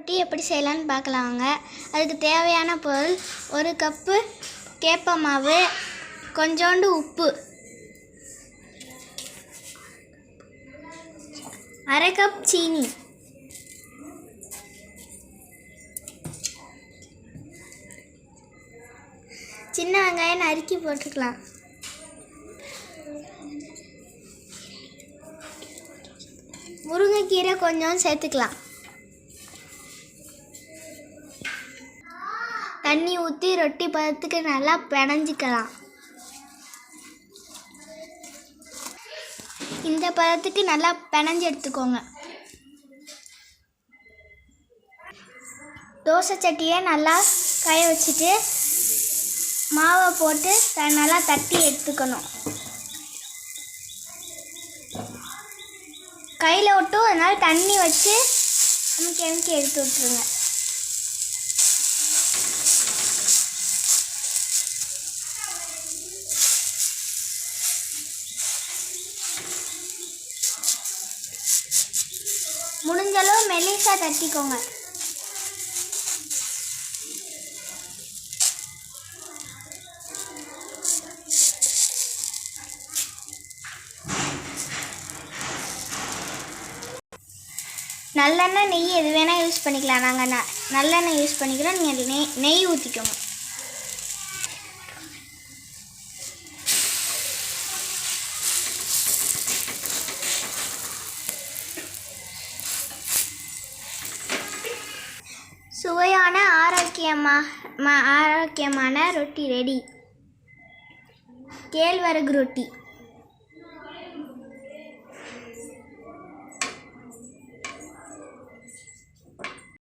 ரொட்டி எப்படி செய்யலான்னு பார்க்கலாம் அதுக்கு தேவையான பொருள் ஒரு கப்பு கேப்ப மாவு கொஞ்சோண்டு உப்பு அரை கப் சீனி சின்ன வெங்காயம் நறுக்கி போட்டுக்கலாம். முருங்கைக்கீரை கொஞ்சம் சேர்த்துக்கலாம். தண்ணி ஊற்றி ரொட்டி பதத்துக்கு நல்லா பிணைஞ்சிக்கலாம். இந்த பதத்துக்கு நல்லா பிணைஞ்சு எடுத்துக்கோங்க. தோசை சட்டியை நல்லா காய வச்சுட்டு மாவை போட்டு த- நல்லா தட்டி எடுத்துக்கணும். கையில் விட்டும் அதனால் தண்ணி வச்சு நமக்கு எடுத்து விட்ருங்க முடிஞ்சளவு மெலிசா தட்டிக்கோங்க. நல்லெண்ணெய் நெய் எது வேணால் யூஸ் பண்ணிக்கலாம். நாங்கள் ந நல்லெண்ணெய் யூஸ் பண்ணிக்கிறோம். நீங்கள் நெய் நெய் ஊற்றிக்கோங்க சுவையான ஆரோக்கியமாக ஆரோக்கியமான ரொட்டி ரெடி கேழ்வரகு ரொட்டி.